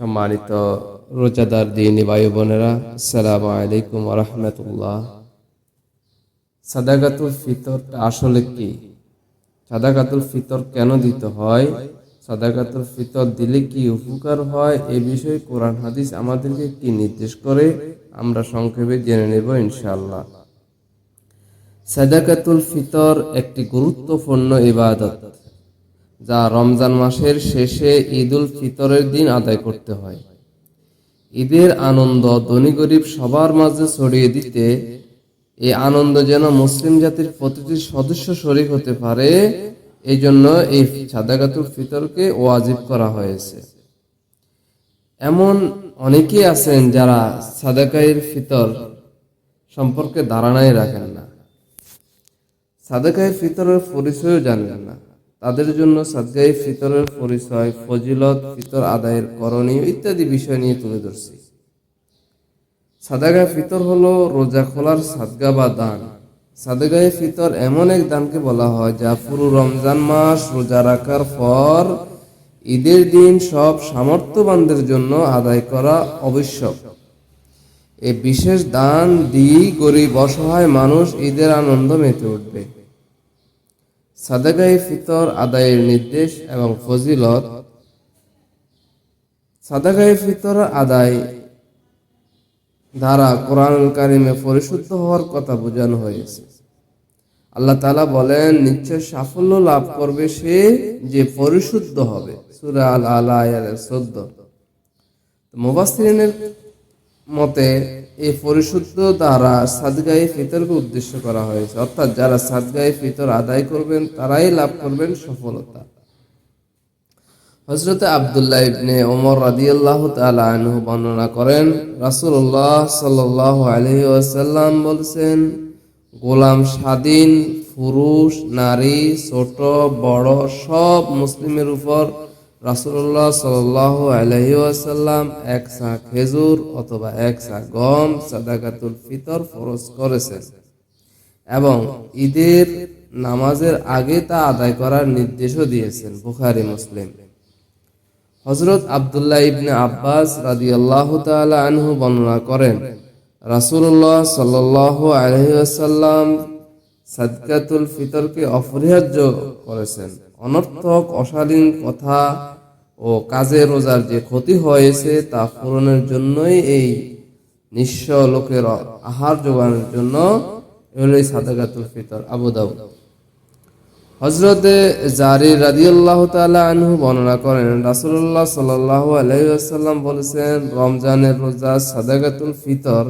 সম্মানিত রোজাদার দিনী ভাই বোনেরা, আসসালামু আলাইকুম রহমতুল্লাহ। সাদাকাতুল ফিতরটা আসলে কি? সাদাকাতুল ফিতর কেন দিতে হয়? সাদাকাতুল ফিতর দিলে কি উপকার হয়? এ বিষয়ে কোরআন হাদিস আমাদেরকে কি নির্দেশ করে? আমরা সংক্ষেপে জেনে নেব ইনশাআল্লাহ। সাদাকাতুল ফিতর একটি গুরুত্বপূর্ণ ইবাদত। যা রমজান মাসের শেষে ঈদুল ফিতরের দিন আদায় করতে হয়। ঈদের আনন্দ ধনী গরিব সবার মাঝে ছড়িয়ে দিতে এই আনন্দ যেন মুসলিম জাতির প্রতিটি সদস্য শরীক হতে পারে এই জন্য এই সাদাকাতুল ফিতরকে ওয়াজিব করা হয়েছে। এমন অনেকেই আছেন যারা সাদাকাইর ফিতর সম্পর্কে ধারণাই রাখেন না। সাদাকাই ফিতরের পরিচয়ও জানেন না। তাদের জন্য সাদগাই ফিতরের পরিচয়, ফজিলত, ফিতর আদায়ের করণীয় ইত্যাদি বিষয় নিয়ে তুলে ধরছি। সাদাগা ফিতর হলো রোজা খোলার সাদগা বা দান। সাদাগায়ে ফিতর এমন এক দানকে বলা হয় যা পুরো রমজান মাস রোজা রাখার পর ঈদের দিন সব সামর্থ্যবানদের জন্য আদায় করা আবশ্যক। এই বিশেষ দান দিয়েই গরিব অসহায় মানুষ ঈদের আনন্দ মেতে উঠবে। সাদাগায়ে ফিতর আদায়ের নির্দেশ এবং ফজিলত। সাদাগাই ফিতর আদায় দ্বারা কোরআন কারিমে পরিশুদ্ধ হওয়ার কথা বোঝানো হয়েছে। আল্লাহ তালা বলেন, নিশ্চয় সাফল্য লাভ করবে সে যে পরিশুদ্ধ হবে। সুরা আল আলা চোদ্দ। মুবাসিনের মতে এই পরিশুদ্ধ দ্বারা সাদগায়ে ফিতরকে উদ্দেশ্য করা হয়েছে। অর্থাৎ যারা সাদগায়ে ফিতর আদায় করবেন, তারাই লাভ করবেন সফলতা। হজরত আবদুল্লাহ ইবনে ওমর রাদিয়াল্লাহু তাআলা আনহু বর্ণনা করেন, রাসূলুল্লাহ সাল্লাল্লাহু আলাইহি ওয়াসাল্লাম বলেছেন, গোলাম স্বাধীন, পুরুষ, নারী, ছোট, বড়, সব মুসলিমের উপর রাসূলুল্লাহ সাল্লাল্লাহু আলাইহি ওয়াসাল্লাম এক সা খেজুর অথবা এক সা গম সাদাকাতুল ফিতর ফরজ করেছেন এবং ঈদের নামাজের আগে তা আদায় করার নির্দেশও দিয়েছেন বুখারী, মুসলিম। হজরত আবদুল্লাহ ইবনে আব্বাস রাদি আল্লাহ আনহু বর্ণনা করেন রাসুল্লাহ সাল্লাহ আলহিসাল্লাম সাদকাতুল ফিতরকে অপরিহার্য করেছেন। অনর্থক, অশালীন কথা ও কাজে রোজার যে ক্ষতি হয়েছে তা পূরণের জন্যই এই নিঃস্ব লোকের আহার যোগানোর জন্য এগুলোই সাদাকাতুল ফিতর, আবু হজরতে জারি রাদিয়াল্লাহু তাআলা আনহু বর্ণনা করেন, রাসূলুল্লাহ সাল্লাল্লাহু আলাইহি ওয়াসাল্লাম বলেছেন, রমজানের রোজা সাদাকাতুল ফিতর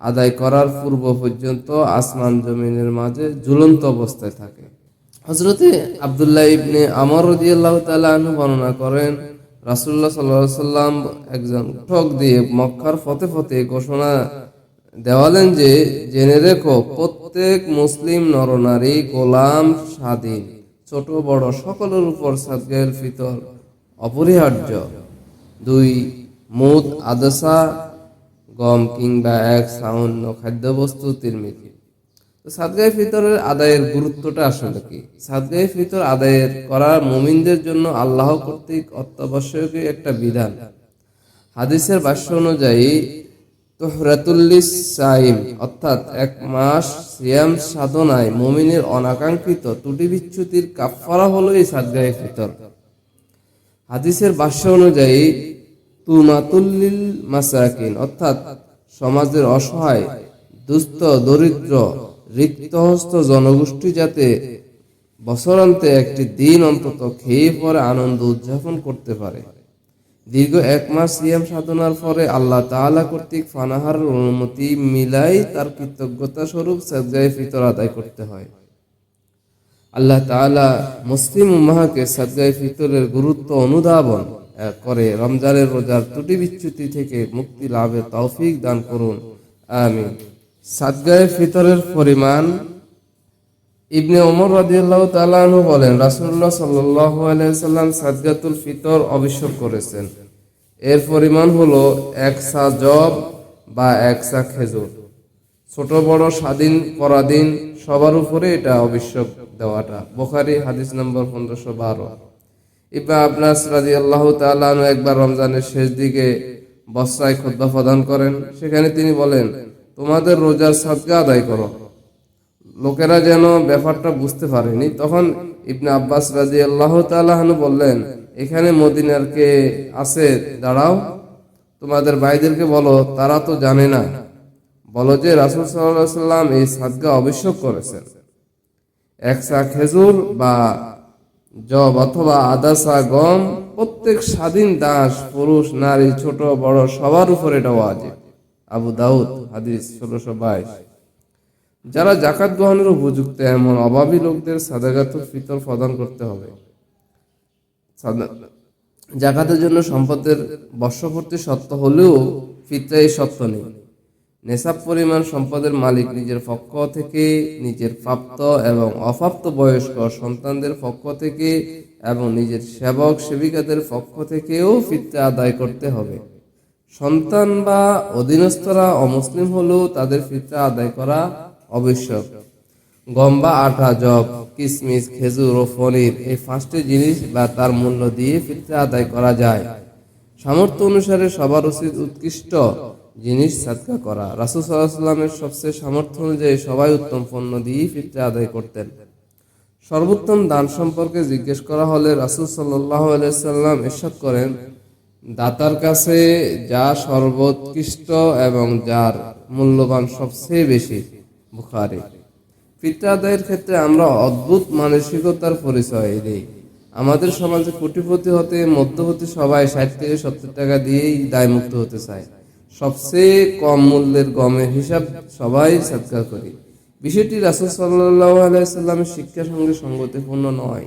আদায় করার পূর্ব পর্যন্ত আসমান জমিনের মাঝে ঝুলন্ত অবস্থায় থাকে। হজরতে আব্দুল্লাহ ইবনে আমর রাদিয়াল্লাহু আনহু বর্ণনা করেন, রাসূলুল্লাহ সাল্লাল্লাহু আলাইহি সাল্লাম একজন ঠক দিয়ে মক্কার ফতে ফতে ঘোষণা দেওয়ালেন যে, জেনে রেখো, প্রত্যেক মুসলিম নরনারী গোলাম স্বাধীন, ছোট, বড়, সকলের উপর সাদগাইল ফিতর অপরিহার্য। দুই, মুদ, আদসা, গম কিংবা এক সামান্য খাদ্যবস্তু তিরমিতি তো সাদগাই ফিতরের আদায়ের গুরুত্বটা আসলে কি? সাদগাই ফিতর আদায়ের করা মুমিনদের জন্য আল্লাহ কর্তৃক অত্যাবশ্যকীয় একটা বিধান। হাদিসের ভাষ্য অনুযায়ী তোহরাতুল্লিস সাইম অর্থাৎ এক মাস সিয়াম সাধনায় মুমিনের অনাকাঙ্ক্ষিত ত্রুটি বিচ্যুতির কাফারা হলো এই সাদগায়ে ফিতর। হাদিসের ভাষ্য অনুযায়ী তুমাতুল্লিল মাসাকিন অর্থাৎ সমাজের অসহায়, দুস্থ, দরিদ্র রিক্তহস্ত জনগোষ্ঠী যাতে বছরান্তে একটি দিন অন্তত খেয়ে পরে আনন্দ উদযাপন করতে পারে। দীর্ঘ এক মাস সিয়াম সাধনার পরে আল্লাহ তাআলা কর্তৃক ফানাহার অনুমতি মিলাই তার কৃতজ্ঞতা স্বরূপ সাদগায়ে ফিতর আদায় করতে হয়। আল্লাহ তাআলা মুসলিম উম্মাহকে সাদগায়ে ফিতরের গুরুত্ব অনুধাবন করে রমজানের রোজার ত্রুটি বিচ্যুতি থেকে মুক্তি লাভের তৌফিক দান করুন। আমিন। সাদগায়ে ফিতরের পরিমাণ ইবনে ওমর রাদিয়াল্লাহু তাআলা আনহু বলেন, রাসূলুল্লাহ সাল্লাল্লাহু আলাইহি সাল্লাম সাদগাতুল ফিতর আবিষ্কার করেছেন। এর পরিমাণ হলো এক সা জব বা এক সা খেজুর। ছোট, বড়, স্বাধীন, পরাধীন, সবার উপরে এটা আবশ্যক দেওয়াটা। বোখারি, হাদিস নম্বর পনেরোশো বারো। ইবা আবনাস রাজি আল্লাহ তালু একবার রমজানের শেষ দিকে বস্রায় খুদ্া প্রদান করেন। সেখানে তিনি বলেন তোমাদের রোজার সাদকা আদায় করো। লোকেরা যেন ব্যাপারটা বুঝতে পারেনি। তখন ইবনে আব্বাস রাজি আল্লাহ তালাহানু বললেন, এখানে মদিনার কে আছে? দাঁড়াও। তোমাদের ভাইদেরকে বলো, তারা তো জানে না। বলো যে রাসুল সাল্লাম এই সাদগা আবশ্যক করেছেন। এক চা খেজুর বা জব অথবা আদা চা গম, প্রত্যেক স্বাধীন দাস, পুরুষ, নারী, ছোট, বড়, সবার উপর এটা ওয়াজিব। আবু দাউদ, হাদিস ষোলোশো বাইশ। যারা জাকাত গ্রহণের উপযুক্ত, এমন অভাবী লোকদের সাদাগাত ফিতর প্রদান করতে হবে। জাকাতের জন্য সম্পদের বর্ষপূর্তি সত্য হলেও ফিতরাই সত্য নেই। নেশাব পরিমাণ সম্পদের মালিক নিজের পক্ষ থেকে, নিজের প্রাপ্ত এবং অপ্রাপ্ত বয়স্ক সন্তানদের পক্ষ থেকে এবং নিজের সেবক সেবিকাদের পক্ষ থেকেও ফিতরা আদায় করতে হবে। সন্তান বা অধীনস্থরা অমুসলিম হলেও তাদের ফিতরা আদায় করা আবশ্যক। গম বা আটা জব কিশমিশ খেজুর ও পনির এই পাঁচটি জিনিস বা তার মূল্য দিয়ে ফিতরা আদায় করা যায়। সামর্থ্য অনুসারে সবার উচিত উৎকৃষ্ট জিনিস সাদকা করা। রাসুল সাল্লাহামের সবচেয়ে সামর্থ্য অনুযায়ী সবাই উত্তম পণ্য দিয়ে ফিতরা আদায় করতেন। সর্বোত্তম দান সম্পর্কে জিজ্ঞেস করা হলে রাসুল সাল্লাহ সাল্লাম ইরশাদ করেন দাতার কাছে যা সর্বোৎকৃষ্ট এবং যার মূল্যবান সবচেয়ে বেশি, বুখারি। আদায়ের ক্ষেত্রে আমরা অদ্ভুত মানসিকতার পরিচয় দিই। আমাদের সমাজে কোটিপতি হতে, মধ্যবর্তী সবাই ষাট থেকে সত্তর টাকা দিয়েই দায়মুক্ত হতে চায়। সবচেয়ে কম মূল্যের গমের হিসাব সবাই সৎকার করি। বিষয়টি রাসুল সাল্লাহ আলাইসাল্লামের শিক্ষার সঙ্গে সঙ্গতিপূর্ণ নয়।